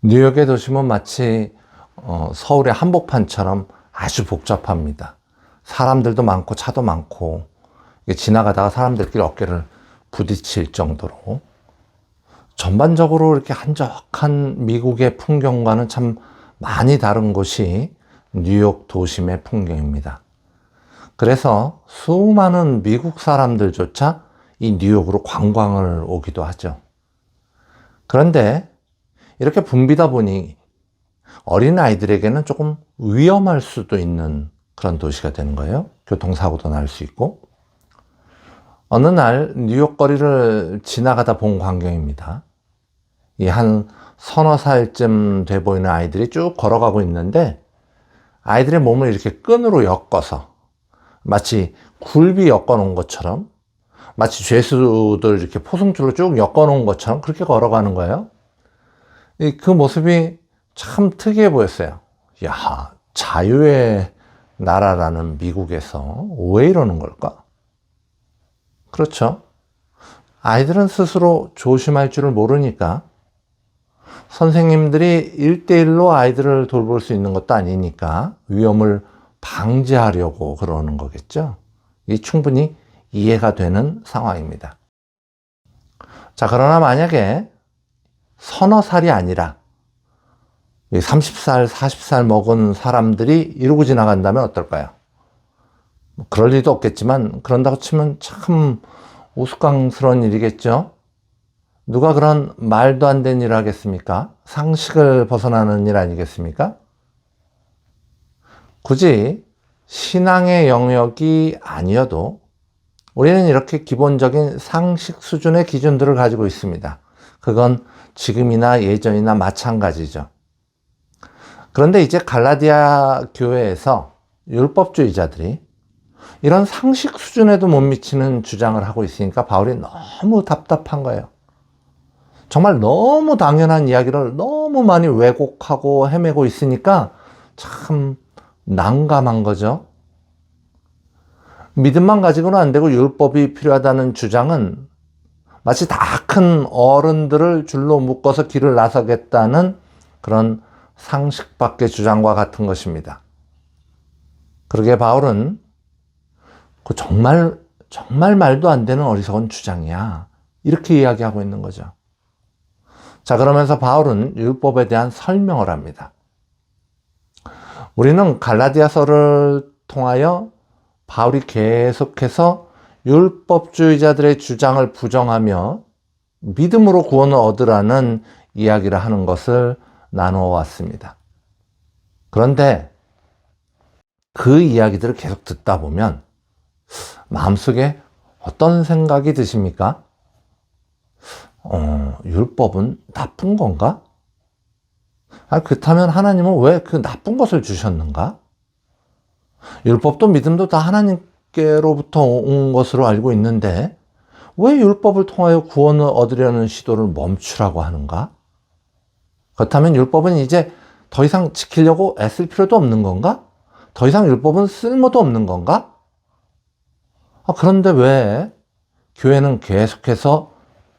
뉴욕의 도심은 마치 어, 서울의 한복판처럼 아주 복잡합니다. 사람들도 많고 차도 많고 지나가다가 사람들끼리 어깨를 부딪힐 정도로 전반적으로 이렇게 한적한 미국의 풍경과는 참 많이 다른 곳이 뉴욕 도심의 풍경입니다. 그래서 수많은 미국 사람들조차 이 뉴욕으로 관광을 오기도 하죠. 그런데 이렇게 붐비다 보니 어린 아이들에게는 조금 위험할 수도 있는 그런 도시가 되는 거예요. 교통사고도 날 수 있고. 어느 날 뉴욕 거리를 지나가다 본 광경입니다. 이 한 서너 살쯤 돼 보이는 아이들이 쭉 걸어가고 있는데 아이들의 몸을 이렇게 끈으로 엮어서 마치 굴비 엮어 놓은 것처럼 마치 죄수들 이렇게 포승줄로 쭉 엮어 놓은 것처럼 그렇게 걸어가는 거예요. 이그 모습이 참 특이해 보였어요. 야, 자유의 나라라는 미국에서 왜 이러는 걸까? 그렇죠. 아이들은 스스로 조심할 줄을 모르니까 선생님들이 일대일로 아이들을 돌볼 수 있는 것도 아니니까 위험을 방지하려고 그러는 거겠죠. 이 충분히 이해가 되는 상황입니다. 자, 그러나 만약에 서너 살이 아니라 30살, 40살 먹은 사람들이 이러고 지나간다면 어떨까요? 뭐 그럴 리도 없겠지만 그런다고 치면 참 우스꽝스러운 일이겠죠? 누가 그런 말도 안 되는 일을 하겠습니까? 상식을 벗어나는 일 아니겠습니까? 굳이 신앙의 영역이 아니어도 우리는 이렇게 기본적인 상식 수준의 기준들을 가지고 있습니다. 그건 지금이나 예전이나 마찬가지죠. 그런데 이제 갈라디아 교회에서 율법주의자들이 이런 상식 수준에도 못 미치는 주장을 하고 있으니까 바울이 너무 답답한 거예요. 정말 너무 당연한 이야기를 너무 많이 왜곡하고 헤매고 있으니까 참 난감한 거죠. 믿음만 가지고는 안 되고 율법이 필요하다는 주장은 마치 다 큰 어른들을 줄로 묶어서 길을 나서겠다는 그런 상식 밖의 주장과 같은 것입니다. 그러게 바울은 그 정말 정말 말도 안 되는 어리석은 주장이야. 이렇게 이야기하고 있는 거죠. 자, 그러면서 바울은 율법에 대한 설명을 합니다. 우리는 갈라디아서를 통하여 바울이 계속해서 율법주의자들의 주장을 부정하며 믿음으로 구원을 얻으라는 이야기를 하는 것을 나누어 왔습니다. 그런데 그 이야기들을 계속 듣다 보면 마음속에 어떤 생각이 드십니까? 어, 율법은 나쁜 건가? 아, 그렇다면 하나님은 왜 그 나쁜 것을 주셨는가? 율법도 믿음도 다 하나님 께로부터 온 것으로 알고 있는데 왜 율법을 통하여 구원을 얻으려는 시도를 멈추라고 하는가? 그렇다면 율법은 이제 더 이상 지키려고 애쓸 필요도 없는 건가? 더 이상 율법은 쓸모도 없는 건가? 아, 그런데 왜 교회는 계속해서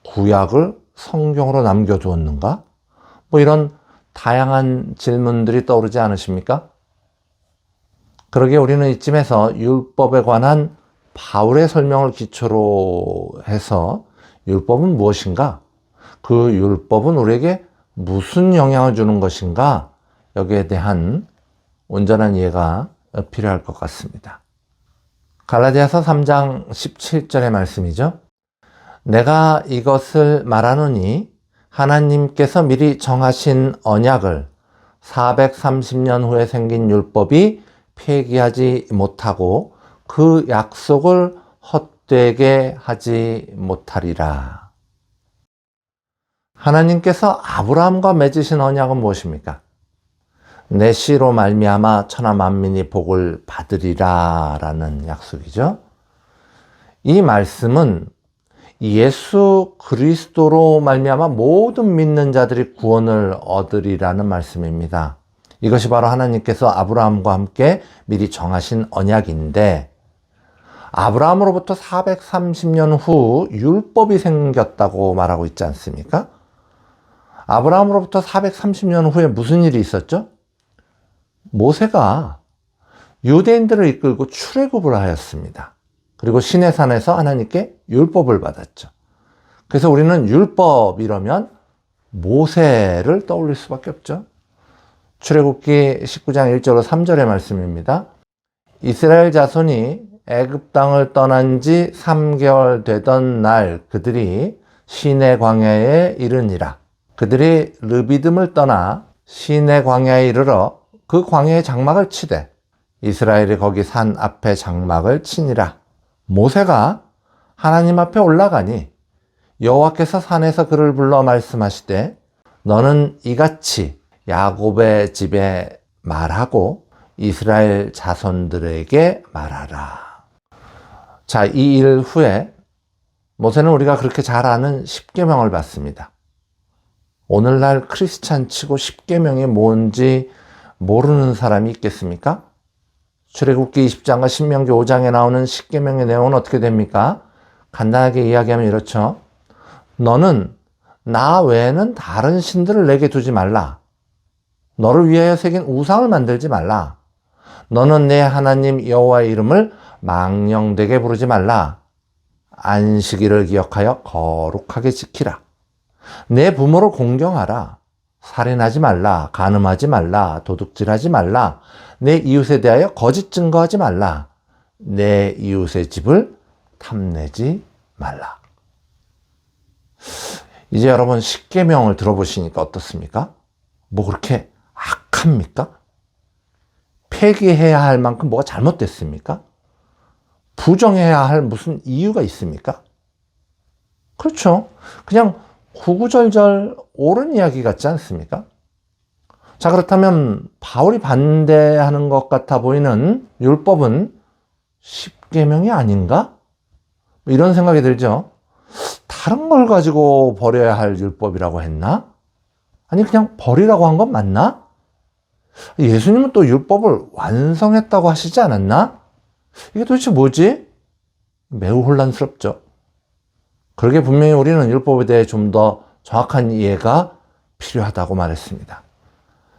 구약을 성경으로 남겨두었는가? 뭐 이런 다양한 질문들이 떠오르지 않으십니까? 그러게 우리는 이쯤에서 율법에 관한 바울의 설명을 기초로 해서 율법은 무엇인가? 그 율법은 우리에게 무슨 영향을 주는 것인가? 여기에 대한 온전한 이해가 필요할 것 같습니다. 갈라디아서 3장 17절의 말씀이죠. 내가 이것을 말하노니 하나님께서 미리 정하신 언약을 430년 후에 생긴 율법이 폐기하지 못하고 그 약속을 헛되게 하지 못하리라. 하나님께서 아브라함과 맺으신 언약은 무엇입니까? 내 씨로 말미암아 천하 만민이 복을 받으리라라는 약속이죠. 이 말씀은 예수 그리스도로 말미암아 모든 믿는 자들이 구원을 얻으리라는 말씀입니다. 이것이 바로 하나님께서 아브라함과 함께 미리 정하신 언약인데 아브라함으로부터 430년 후 율법이 생겼다고 말하고 있지 않습니까? 아브라함으로부터 430년 후에 무슨 일이 있었죠? 모세가 유대인들을 이끌고 출애굽을 하였습니다. 그리고 시내산에서 하나님께 율법을 받았죠. 그래서 우리는 율법 이러면 모세를 떠올릴 수밖에 없죠. 출애굽기 19장 1절로 3절의 말씀입니다. 이스라엘 자손이 애굽 땅을 떠난 지 3개월 되던 날 그들이 시내 광야에 이르니라. 그들이 르비듬을 떠나 시내 광야에 이르러 그 광야에 장막을 치되 이스라엘이 거기 산 앞에 장막을 치니라. 모세가 하나님 앞에 올라가니 여호와께서 산에서 그를 불러 말씀하시되 너는 이같이 야곱의 집에 말하고 이스라엘 자손들에게 말하라. 자, 이 일 후에 모세는 우리가 그렇게 잘 아는 10계명을 받습니다. 오늘날 크리스찬 치고 10계명이 뭔지 모르는 사람이 있겠습니까? 출애굽기 20장과 신명기 5장에 나오는 10계명의 내용은 어떻게 됩니까? 간단하게 이야기하면 이렇죠. 너는 나 외에는 다른 신들을 내게 두지 말라. 너를 위하여 새긴 우상을 만들지 말라. 너는 내 하나님 여호와의 이름을 망령되게 부르지 말라. 안식일을 기억하여 거룩하게 지키라. 내 부모를 공경하라. 살인하지 말라. 간음하지 말라. 도둑질하지 말라. 내 이웃에 대하여 거짓 증거하지 말라. 내 이웃의 집을 탐내지 말라. 이제 여러분 십계명을 들어보시니까 어떻습니까? 뭐 그렇게 악합니까? 폐기해야 할 만큼 뭐가 잘못됐습니까? 부정해야 할 무슨 이유가 있습니까? 그렇죠. 그냥 구구절절 옳은 이야기 같지 않습니까? 자, 그렇다면 바울이 반대하는 것 같아 보이는 율법은 십계명이 아닌가? 뭐 이런 생각이 들죠. 다른 걸 가지고 버려야 할 율법이라고 했나? 아니, 그냥 버리라고 한 건 맞나? 예수님은 또 율법을 완성했다고 하시지 않았나? 이게 도대체 뭐지? 매우 혼란스럽죠. 그러게 분명히 우리는 율법에 대해 좀 더 정확한 이해가 필요하다고 말했습니다.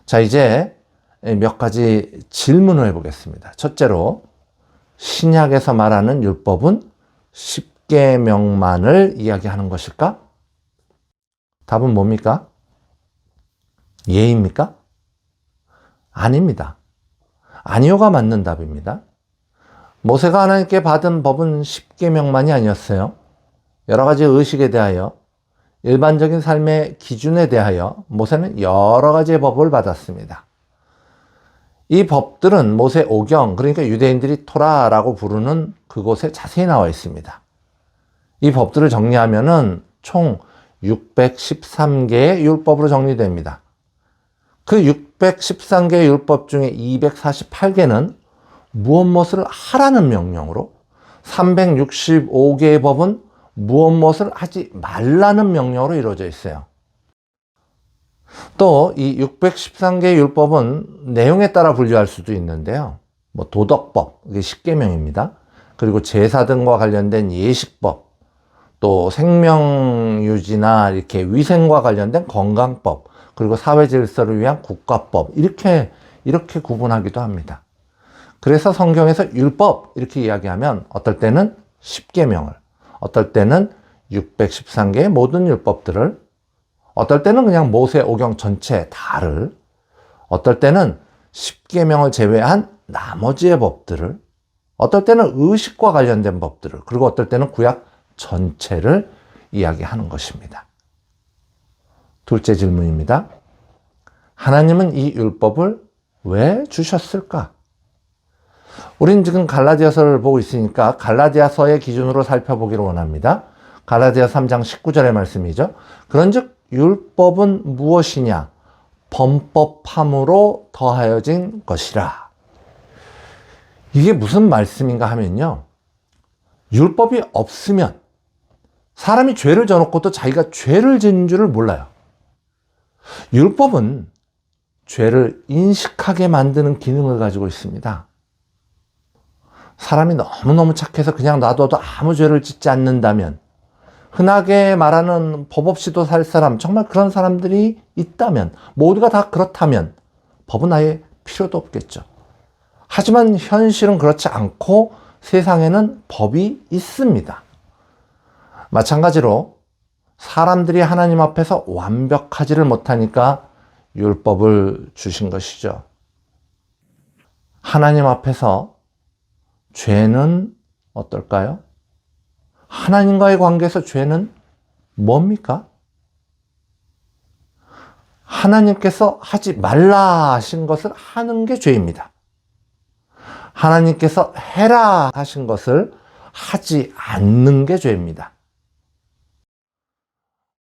자, 이제 몇 가지 질문을 해보겠습니다. 첫째로, 신약에서 말하는 율법은 10계명만을 이야기하는 것일까? 답은 뭡니까? 예입니까? 아닙니다. 아니오가 맞는 답입니다. 모세가 하나님께 받은 법은 10계명만이 아니었어요. 여러 가지 의식에 대하여 일반적인 삶의 기준에 대하여 모세는 여러 가지의 법을 받았습니다. 이 법들은 모세 오경, 그러니까 유대인들이 토라라고 부르는 그곳에 자세히 나와 있습니다. 이 법들을 정리하면은 총 613개의 율법으로 정리됩니다. 그 613개의 율법 중에 248개는 무엇 무엇을 하라는 명령으로 365개의 법은 무엇 무엇을 하지 말라는 명령으로 이루어져 있어요. 또 이 613개의 율법은 내용에 따라 분류할 수도 있는데요. 뭐 도덕법, 이게 10계명입니다. 그리고 제사 등과 관련된 예식법, 또 생명유지나 이렇게 위생과 관련된 건강법, 그리고 사회 질서를 위한 국가법, 이렇게, 이렇게 구분하기도 합니다. 그래서 성경에서 율법, 이렇게 이야기하면 어떨 때는 10계명을, 어떨 때는 613개의 모든 율법들을, 어떨 때는 그냥 모세 오경 전체 다를, 어떨 때는 10계명을 제외한 나머지의 법들을, 어떨 때는 의식과 관련된 법들을, 그리고 어떨 때는 구약 전체를 이야기하는 것입니다. 둘째 질문입니다. 하나님은 이 율법을 왜 주셨을까? 우린 지금 갈라디아서를 보고 있으니까 갈라디아서의 기준으로 살펴보기를 원합니다. 갈라디아 3장 19절의 말씀이죠. 그런즉 율법은 무엇이냐? 범법함으로 더하여진 것이라. 이게 무슨 말씀인가 하면요. 율법이 없으면 사람이 죄를 져놓고도 자기가 죄를 지은 줄을 몰라요. 율법은 죄를 인식하게 만드는 기능을 가지고 있습니다. 사람이 너무너무 착해서 그냥 놔둬도 아무 죄를 짓지 않는다면 흔하게 말하는 법 없이도 살 사람, 정말 그런 사람들이 있다면, 모두가 다 그렇다면, 법은 아예 필요도 없겠죠. 하지만 현실은 그렇지 않고 세상에는 법이 있습니다. 마찬가지로 사람들이 하나님 앞에서 완벽하지를 못하니까 율법을 주신 것이죠. 하나님 앞에서 죄는 어떨까요? 하나님과의 관계에서 죄는 뭡니까? 하나님께서 하지 말라 하신 것을 하는 게 죄입니다. 하나님께서 해라 하신 것을 하지 않는 게 죄입니다.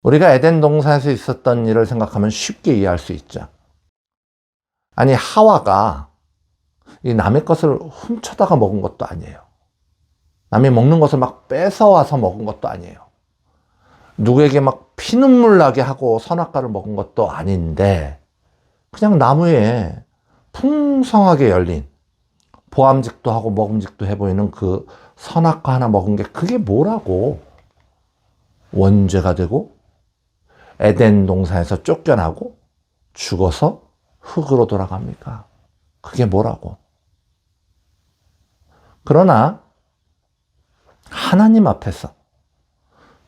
우리가 에덴 동산에서 있었던 일을 생각하면 쉽게 이해할 수 있죠. 아니, 하와가 이 남의 것을 훔쳐다가 먹은 것도 아니에요. 남이 먹는 것을 막 뺏어와서 먹은 것도 아니에요. 누구에게 막 피눈물 나게 하고 선악과를 먹은 것도 아닌데, 그냥 나무에 풍성하게 열린 보암직도 하고 먹음직도 해 보이는 그 선악과 하나 먹은 게 그게 뭐라고 원죄가 되고 에덴 동산에서 쫓겨나고 죽어서 흙으로 돌아갑니까? 그게 뭐라고? 그러나 하나님 앞에서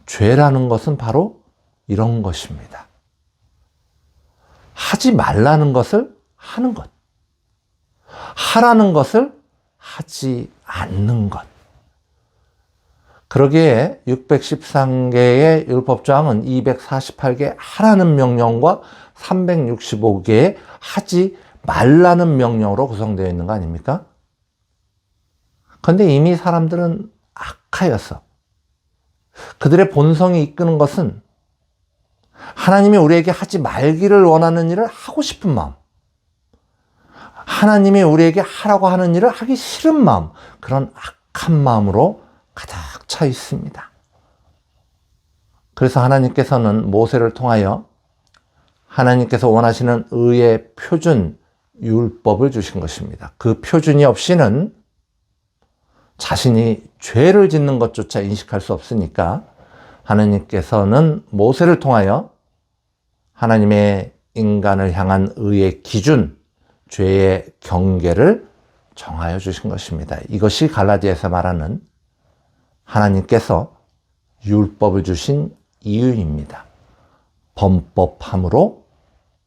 죄라는 것은 바로 이런 것입니다. 하지 말라는 것을 하는 것. 하라는 것을 하지 않는 것. 그러기에 613개의 율법조항은 248개 하라는 명령과 365개의 하지 말라는 명령으로 구성되어 있는 거 아닙니까? 그런데 이미 사람들은 악하여서 그들의 본성이 이끄는 것은 하나님이 우리에게 하지 말기를 원하는 일을 하고 싶은 마음, 하나님이 우리에게 하라고 하는 일을 하기 싫은 마음, 그런 악한 마음으로 가득 차 있습니다. 그래서 하나님께서는 모세를 통하여 하나님께서 원하시는 의의 표준, 율법을 주신 것입니다. 그 표준이 없이는 자신이 죄를 짓는 것조차 인식할 수 없으니까 하나님께서는 모세를 통하여 하나님의 인간을 향한 의의 기준, 죄의 경계를 정하여 주신 것입니다. 이것이 갈라디아에서 말하는 하나님께서 율법을 주신 이유입니다. 범법함으로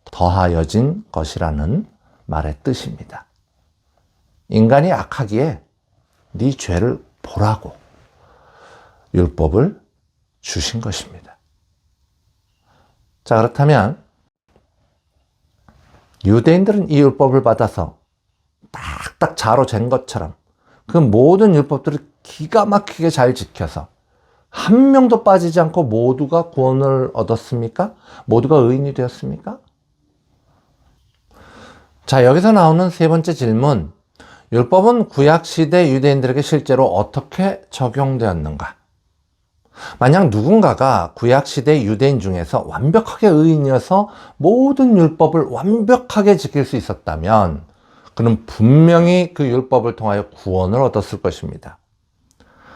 더하여진 것이라는 말의 뜻입니다. 인간이 악하기에 네 죄를 보라고 율법을 주신 것입니다. 자, 그렇다면 유대인들은 이 율법을 받아서 딱딱 자로 잰 것처럼 그 모든 율법들을 기가 막히게 잘 지켜서 한 명도 빠지지 않고 모두가 구원을 얻었습니까? 모두가 의인이 되었습니까? 자, 여기서 나오는 세 번째 질문. 율법은 구약시대 유대인들에게 실제로 어떻게 적용되었는가? 만약 누군가가 구약시대 유대인 중에서 완벽하게 의인이어서 모든 율법을 완벽하게 지킬 수 있었다면 그는 분명히 그 율법을 통하여 구원을 얻었을 것입니다.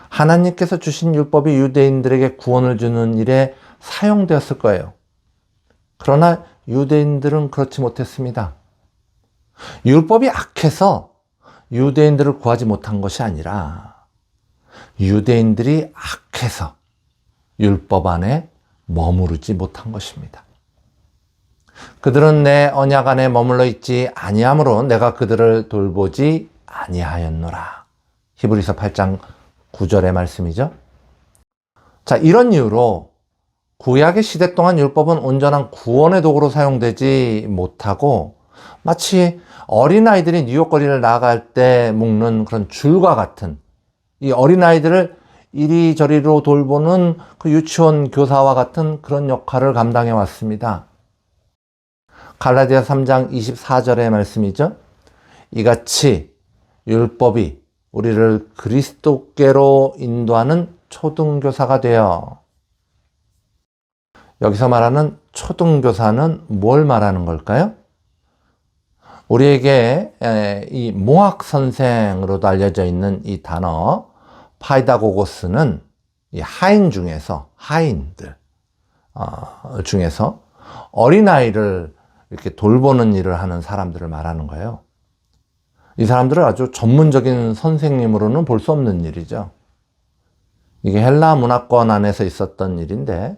하나님께서 주신 율법이 유대인들에게 구원을 주는 일에 사용되었을 거예요. 그러나 유대인들은 그렇지 못했습니다. 율법이 악해서 유대인들을 구하지 못한 것이 아니라 유대인들이 악해서 율법 안에 머무르지 못한 것입니다. 그들은 내 언약 안에 머물러 있지 아니하므로 내가 그들을 돌보지 아니하였노라. 히브리서 8장 9절의 말씀이죠. 자, 이런 이유로 구약의 시대 동안 율법은 온전한 구원의 도구로 사용되지 못하고 마치 어린아이들이 뉴욕거리를 나갈 때 묶는 그런 줄과 같은 이 어린아이들을 이리저리로 돌보는 그 유치원 교사와 같은 그런 역할을 감당해 왔습니다. 갈라디아 3장 24절의 말씀이죠. 이같이 율법이 우리를 그리스도께로 인도하는 초등교사가 되어 여기서 말하는 초등교사는 뭘 말하는 걸까요? 우리에게 이 모학 선생으로도 알려져 있는 이 단어 파이다고고스는 이 하인 중에서 하인들 어, 중에서 어린아이를 이렇게 돌보는 일을 하는 사람들을 말하는 거예요. 이 사람들은 아주 전문적인 선생님으로는 볼 수 없는 일이죠. 이게 헬라 문화권 안에서 있었던 일인데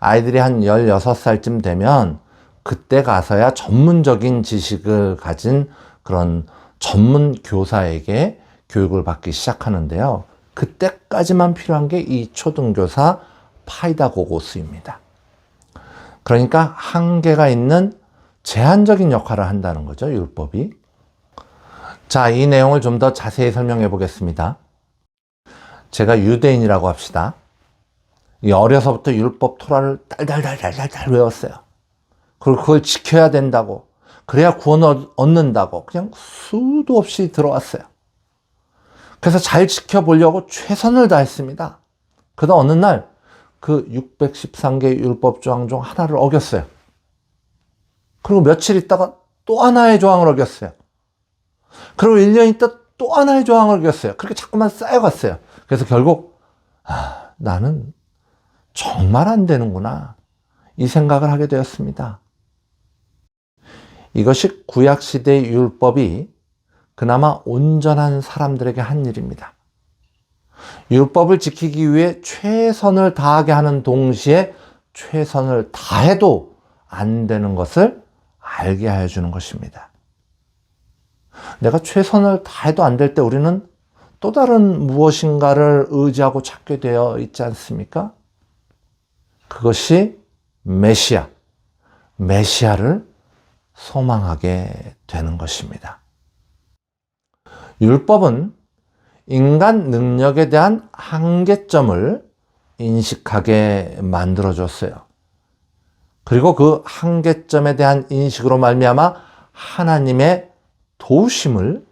아이들이 한 16살쯤 되면 그때 가서야 전문적인 지식을 가진 그런 전문 교사에게 교육을 받기 시작하는데요. 그때까지만 필요한 게 이 초등교사 파이다고고스입니다. 그러니까 한계가 있는 제한적인 역할을 한다는 거죠, 율법이. 자, 이 내용을 좀 더 자세히 설명해 보겠습니다. 제가 유대인이라고 합시다. 이 어려서부터 율법 토라를 달달달달달달 외웠어요. 그리고 그걸 지켜야 된다고. 그래야 구원을 얻는다고. 그냥 수도 없이 들어왔어요. 그래서 잘 지켜보려고 최선을 다했습니다. 그러다 어느 날 그 613개 율법 조항 중 하나를 어겼어요. 그리고 며칠 있다가 또 하나의 조항을 어겼어요. 그리고 1년 있다 또 하나의 조항을 어겼어요. 그렇게 자꾸만 쌓여갔어요. 그래서 결국 아, 나는 정말 안 되는구나. 이 생각을 하게 되었습니다. 이것이 구약시대의 율법이 그나마 온전한 사람들에게 한 일입니다. 율법을 지키기 위해 최선을 다하게 하는 동시에 최선을 다해도 안 되는 것을 알게 하여 주는 것입니다. 내가 최선을 다해도 안 될 때 우리는 또 다른 무엇인가를 의지하고 찾게 되어 있지 않습니까? 그것이 메시아, 메시아를 소망하게 되는 것입니다. 율법은 인간 능력에 대한 한계점을 인식하게 만들어줬어요. 그리고 그 한계점에 대한 인식으로 말미암아 하나님의 도우심을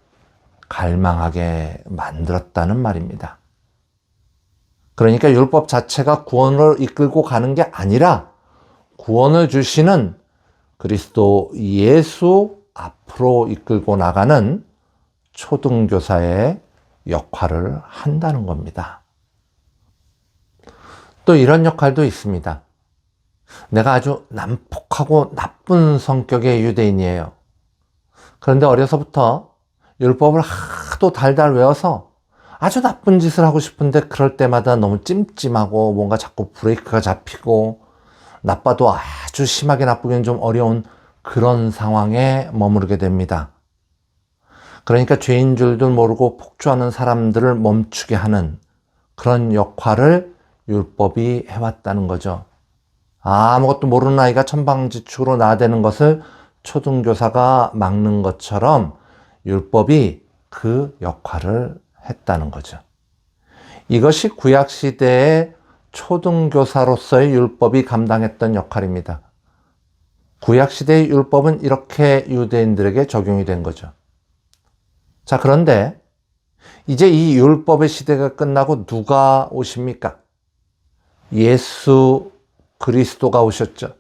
갈망하게 만들었다는 말입니다. 그러니까 율법 자체가 구원을 이끌고 가는 게 아니라 구원을 주시는 그리스도 예수 앞으로 이끌고 나가는 초등교사의 역할을 한다는 겁니다. 또 이런 역할도 있습니다. 내가 아주 난폭하고 나쁜 성격의 유대인이에요. 그런데 어려서부터 율법을 하도 달달 외워서 아주 나쁜 짓을 하고 싶은데 그럴 때마다 너무 찜찜하고 뭔가 자꾸 브레이크가 잡히고 나빠도 아주 심하게 나쁘기는 좀 어려운 그런 상황에 머무르게 됩니다. 그러니까 죄인 줄도 모르고 폭주하는 사람들을 멈추게 하는 그런 역할을 율법이 해왔다는 거죠. 아무것도 모르는 아이가 천방지축으로 나대는 것을 초등교사가 막는 것처럼 율법이 그 역할을 했다는 거죠. 이것이 구약시대의 초등교사로서의 율법이 감당했던 역할입니다. 구약시대의 율법은 이렇게 유대인들에게 적용이 된 거죠. 자, 그런데 이제 이 율법의 시대가 끝나고 누가 오십니까? 예수 그리스도가 오셨죠.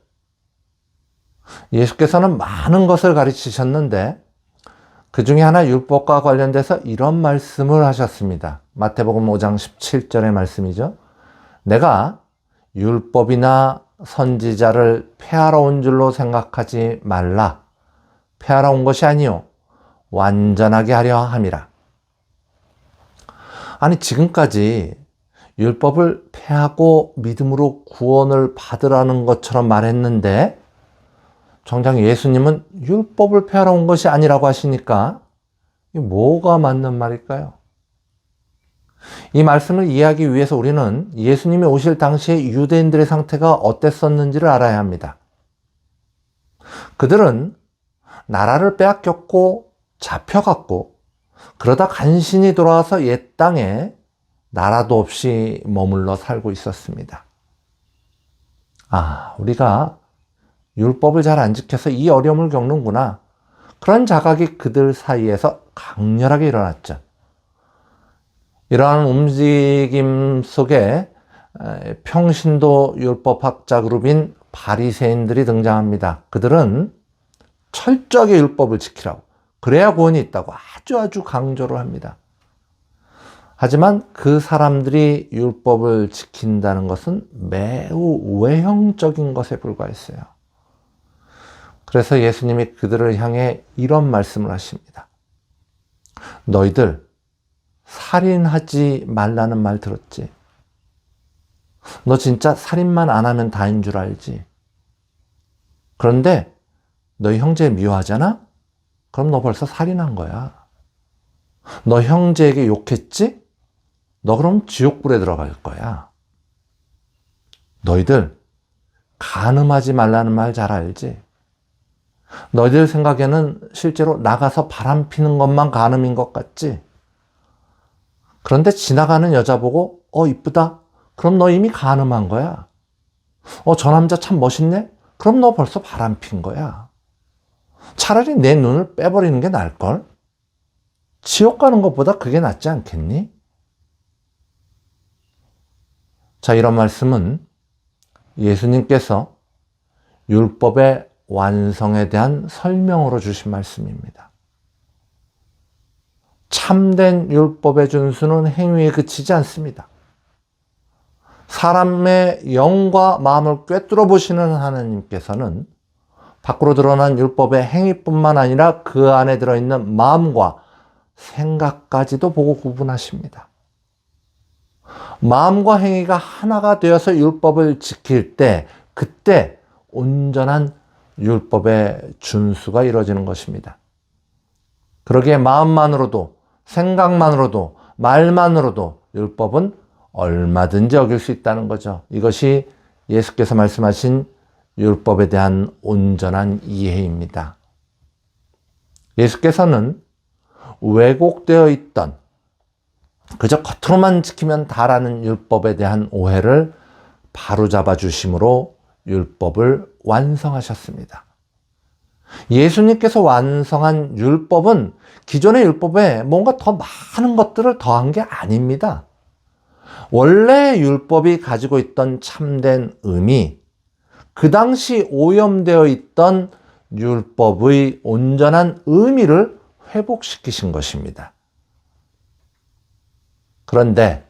예수께서는 많은 것을 가르치셨는데 그 중에 하나 율법과 관련돼서 이런 말씀을 하셨습니다. 마태복음 5장 17절의 말씀이죠. 내가 율법이나 선지자를 폐하러 온 줄로 생각하지 말라. 폐하러 온 것이 아니요 완전하게 하려 함이라. 아니 지금까지 율법을 폐하고 믿음으로 구원을 받으라는 것처럼 말했는데 정작 예수님은 율법을 폐하러 온 것이 아니라고 하시니까 뭐가 맞는 말일까요? 이 말씀을 이해하기 위해서 우리는 예수님이 오실 당시에 유대인들의 상태가 어땠었는지를 알아야 합니다. 그들은 나라를 빼앗겼고 잡혀갔고 그러다 간신히 돌아와서 옛 땅에 나라도 없이 머물러 살고 있었습니다. 아, 우리가 율법을 잘 안 지켜서 이 어려움을 겪는구나. 그런 자각이 그들 사이에서 강렬하게 일어났죠. 이러한 움직임 속에 평신도 율법학자 그룹인 바리새인들이 등장합니다. 그들은 철저하게 율법을 지키라고 그래야 구원이 있다고 아주 아주 강조를 합니다. 하지만 그 사람들이 율법을 지킨다는 것은 매우 외형적인 것에 불과했어요. 그래서 예수님이 그들을 향해 이런 말씀을 하십니다. 너희들 살인하지 말라는 말 들었지? 너 진짜 살인만 안 하면 다인 줄 알지? 그런데 너희 형제 미워하잖아? 그럼 너 벌써 살인한 거야. 너 형제에게 욕했지? 너 그럼 지옥불에 들어갈 거야. 너희들 간음하지 말라는 말 잘 알지? 너희들 생각에는 실제로 나가서 바람 피는 것만 간음인 것 같지? 그런데 지나가는 여자 보고 어 이쁘다. 그럼 너 이미 간음한 거야. 어 저 남자 참 멋있네. 그럼 너 벌써 바람 핀 거야. 차라리 내 눈을 빼버리는 게 나을걸? 지옥 가는 것보다 그게 낫지 않겠니? 자, 이런 말씀은 예수님께서 율법의 완성에 대한 설명으로 주신 말씀입니다. 참된 율법의 준수는 행위에 그치지 않습니다. 사람의 영과 마음을 꿰뚫어 보시는 하나님께서는 밖으로 드러난 율법의 행위뿐만 아니라 그 안에 들어있는 마음과 생각까지도 보고 구분하십니다. 마음과 행위가 하나가 되어서 율법을 지킬 때, 그때 온전한 율법의 준수가 이루어지는 것입니다. 그러기에 마음만으로도, 생각만으로도, 말만으로도 율법은 얼마든지 어길 수 있다는 거죠. 이것이 예수께서 말씀하신 율법에 대한 온전한 이해입니다. 예수께서는 왜곡되어 있던 그저 겉으로만 지키면 다라는 율법에 대한 오해를 바로잡아 주심으로 율법을 완성하셨습니다. 예수님께서 완성한 율법은 기존의 율법에 뭔가 더 많은 것들을 더한 게 아닙니다. 원래 율법이 가지고 있던 참된 의미, 그 당시 오염되어 있던 율법의 온전한 의미를 회복시키신 것입니다. 그런데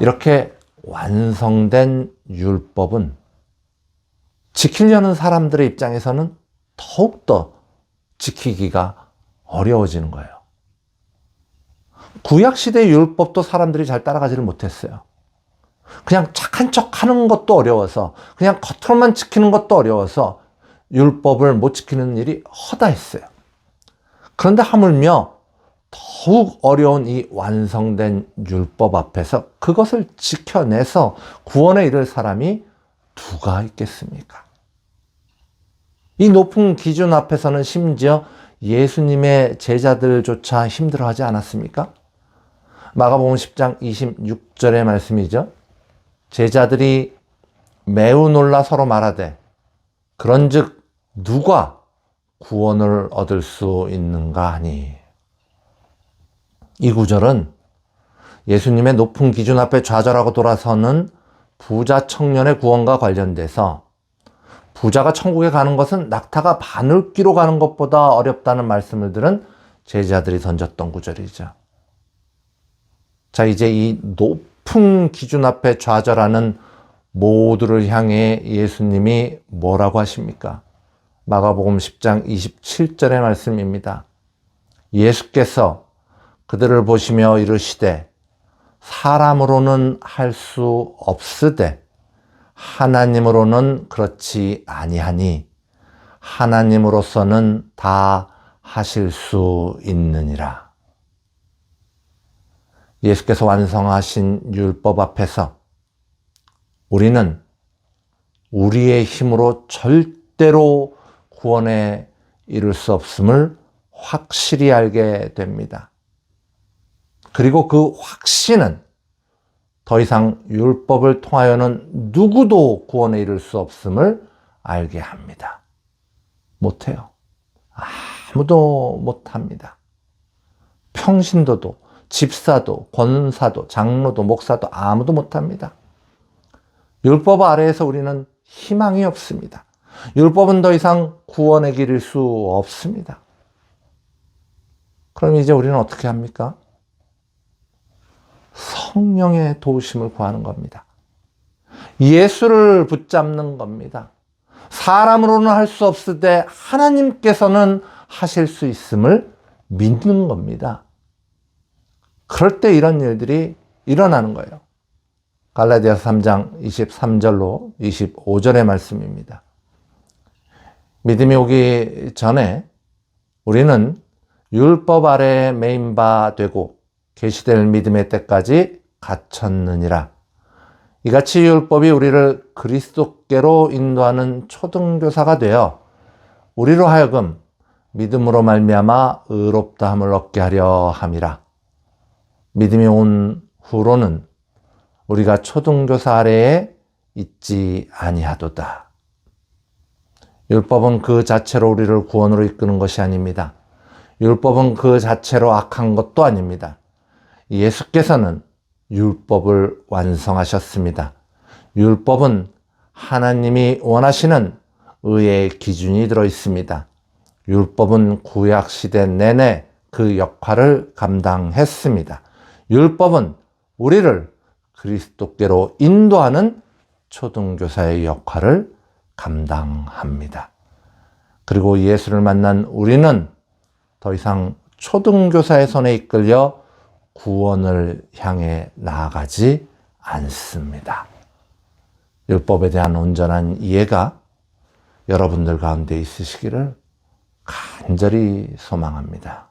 이렇게 완성된 율법은 지키려는 사람들의 입장에서는 더욱더 지키기가 어려워지는 거예요. 구약시대 율법도 사람들이 잘 따라가지를 못했어요. 그냥 착한 척 하는 것도 어려워서, 그냥 겉으로만 지키는 것도 어려워서 율법을 못 지키는 일이 허다했어요. 그런데 하물며 더욱 어려운 이 완성된 율법 앞에서 그것을 지켜내서 구원에 이를 사람이 누가 있겠습니까? 이 높은 기준 앞에서는 심지어 예수님의 제자들조차 힘들어하지 않았습니까? 마가복음 10장 26절의 말씀이죠. 제자들이 매우 놀라 서로 말하되 그런즉 누가 구원을 얻을 수 있는가 하니 이 구절은 예수님의 높은 기준 앞에 좌절하고 돌아서는 부자 청년의 구원과 관련돼서 부자가 천국에 가는 것은 낙타가 바늘기로 가는 것보다 어렵다는 말씀을 들은 제자들이 던졌던 구절이죠. 자, 이제 이 높은 기준 앞에 좌절하는 모두를 향해 예수님이 뭐라고 하십니까? 마가복음 10장 27절의 말씀입니다. 예수께서 그들을 보시며 이르시되 사람으로는 할 수 없으되 하나님으로는 그렇지 아니하니 하나님으로서는 다 하실 수 있느니라. 예수께서 완성하신 율법 앞에서 우리는 우리의 힘으로 절대로 구원에 이룰 수 없음을 확실히 알게 됩니다. 그리고 그 확신은 더 이상 율법을 통하여는 누구도 구원에 이를 수 없음을 알게 합니다. 못해요. 아무도 못합니다. 평신도도, 집사도, 권사도, 장로도, 목사도 아무도 못합니다. 율법 아래에서 우리는 희망이 없습니다. 율법은 더 이상 구원의 길일 수 없습니다. 그럼 이제 우리는 어떻게 합니까? 성령의 도우심을 구하는 겁니다. 예수를 붙잡는 겁니다. 사람으로는 할 수 없을 때 하나님께서는 하실 수 있음을 믿는 겁니다. 그럴 때 이런 일들이 일어나는 거예요. 갈라디아서 3장 23절로 25절의 말씀입니다. 믿음이 오기 전에 우리는 율법 아래 메인 바 되고 계시될 믿음의 때까지 갇혔느니라. 이같이 율법이 우리를 그리스도께로 인도하는 초등교사가 되어 우리로 하여금 믿음으로 말미암아 의롭다함을 얻게 하려 함이라. 믿음이 온 후로는 우리가 초등교사 아래에 있지 아니하도다. 율법은 그 자체로 우리를 구원으로 이끄는 것이 아닙니다. 율법은 그 자체로 악한 것도 아닙니다. 예수께서는 율법을 완성하셨습니다. 율법은 하나님이 원하시는 의의 기준이 들어 있습니다. 율법은 구약 시대 내내 그 역할을 감당했습니다. 율법은 우리를 그리스도께로 인도하는 초등교사의 역할을 감당합니다. 그리고 예수를 만난 우리는 더 이상 초등교사의 손에 이끌려 구원을 향해 나아가지 않습니다. 율법에 대한 온전한 이해가 여러분들 가운데 있으시기를 간절히 소망합니다.